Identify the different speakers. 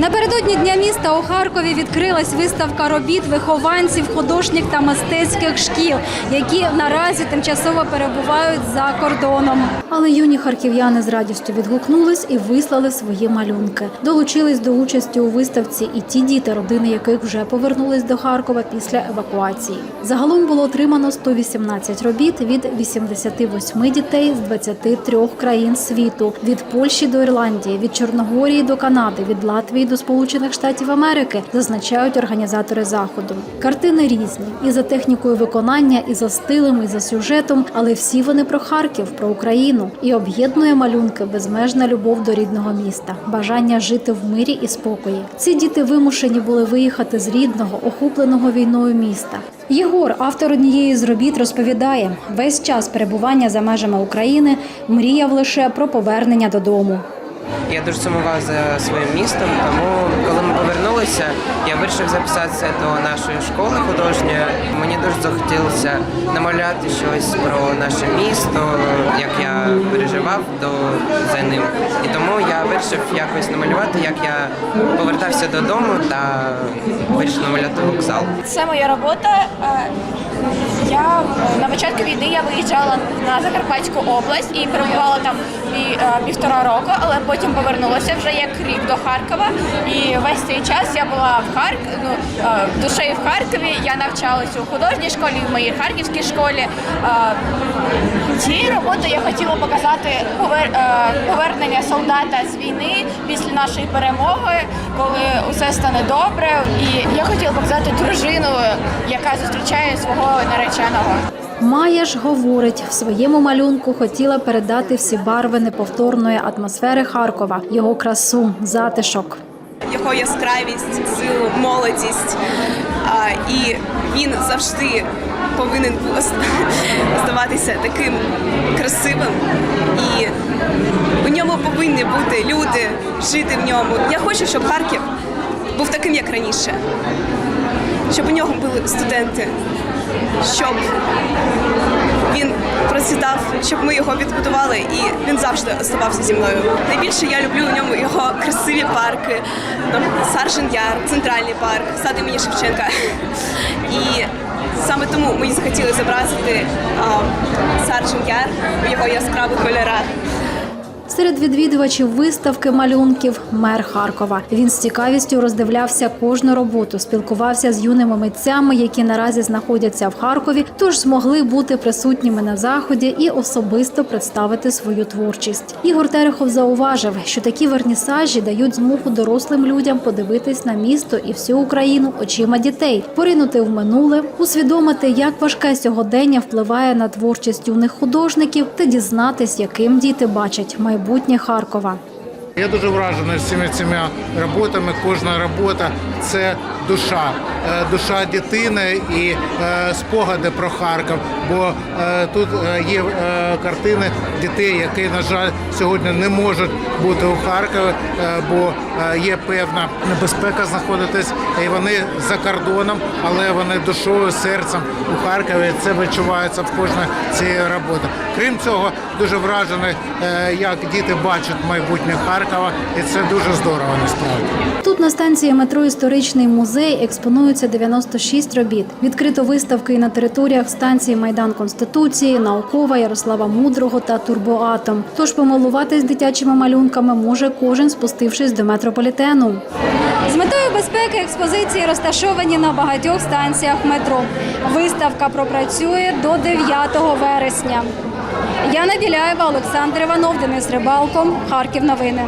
Speaker 1: Напередодні дня міста у Харкові відкрилась виставка робіт вихованців художніх та мистецьких шкіл, які наразі тимчасово перебувають за кордоном. Але юні харків'яни з радістю відгукнулись і вислали свої малюнки. Долучились до участі у виставці і ті діти, родини яких вже повернулись до Харкова після евакуації. Загалом було отримано 118 робіт від 88 дітей з 23 країн світу від Польщі до Ірландії, від Чорногорії до Канади, від Латвії до Сполучених Штатів Америки, зазначають організатори заходу. Картини різні і за технікою виконання, і за стилем, і за сюжетом, але всі вони про Харків, про Україну і об'єднує малюнки безмежна любов до рідного міста, бажання жити в мирі і спокої. Ці діти вимушені були виїхати з рідного, охопленого війною міста. Єгор, автор однієї з робіт, розповідає: весь час перебування за межами України мріяв лише про повернення додому.
Speaker 2: Я дуже сумував за своїм містом, тому коли ми повернулися, я вирішив записатися до нашої школи художньої. Мені дуже захотілося намаляти щось про наше місто, як я переживав до за ним. І тому я вирішив якось намалювати, як я повертався додому та вирішив намаляти вокзал.
Speaker 3: Це моя робота. Е, Я на початку війни я виїжджала на Закарпатську область і перебувала там е, півтора року, але потім повернулася вже як рік до Харкова. І весь цей час я була в Харк... ну, е, душею в Харкові. Я навчалася у художній школі, в моїй харківській школі. Цією роботою я хотіла показати повернення солдата з війни після нашої перемоги, коли усе стане добре. І я хотіла показати дружину, яка зустрічає свого нареченого.
Speaker 1: Майя ж говорить, в своєму малюнку хотіла передати всі барви неповторної атмосфери Харкова, його красу, затишок.
Speaker 4: його яскравість, силу, молодість. А, і він завжди повинен здаватися таким красивим. І у ньому повинні бути люди, жити в ньому. Я хочу, щоб Харків був таким, як раніше, щоб у нього були студенти, щоб він процвітав, щоб ми його відбудували, і він завжди оставався зі мною. Найбільше я люблю у ньому його красиві парки, Саржен Яр, центральний парк, сад імені Шевченка. І саме тому мені захотіли зобразити Саржен Яр у його яскравих кольорах.
Speaker 1: Серед відвідувачів виставки малюнків мер Харкова. Він з цікавістю роздивлявся кожну роботу, спілкувався з юними митцями, які наразі знаходяться в Харкові, тож змогли бути присутніми на заході і особисто представити свою творчість. Ігор Терехов зауважив, що такі вернісажі дають змогу дорослим людям подивитись на місто і всю Україну очима дітей, поринути в минуле, усвідомити, як важке сьогодення впливає на творчість юних художників та дізнатись, яким діти бачать майбутнє Харкова.
Speaker 5: Я дуже вражений всіми цими роботами. Кожна робота це душа, Е, душа дитини і е, спогади про Харків. Бо е, тут є картини дітей, які, на жаль, сьогодні не можуть бути у Харкові, бо є певна небезпека знаходитись, і вони за кордоном, але вони душою, серцем у Харкові. Це відчувається в кожній цієї роботи. Крім цього, дуже вражений, як діти бачать майбутнє Харкова, і це дуже здорово насправді.
Speaker 1: Тут на станції метро Історичний музей експонуються 96 робіт. Відкрито виставки і на територіях станції Майдан Конституції, Наукова, Ярослава Мудрого та Турбоатом. Тож помилуватись дитячими малюнками може кожен, спустившись до метрополітену. З метою безпеки експозиції розташовані на багатьох станціях метро. Виставка пропрацює до 9 вересня. Яна Біляєва, Олександр Іванов, Денис Рибалко, Харків. Новини.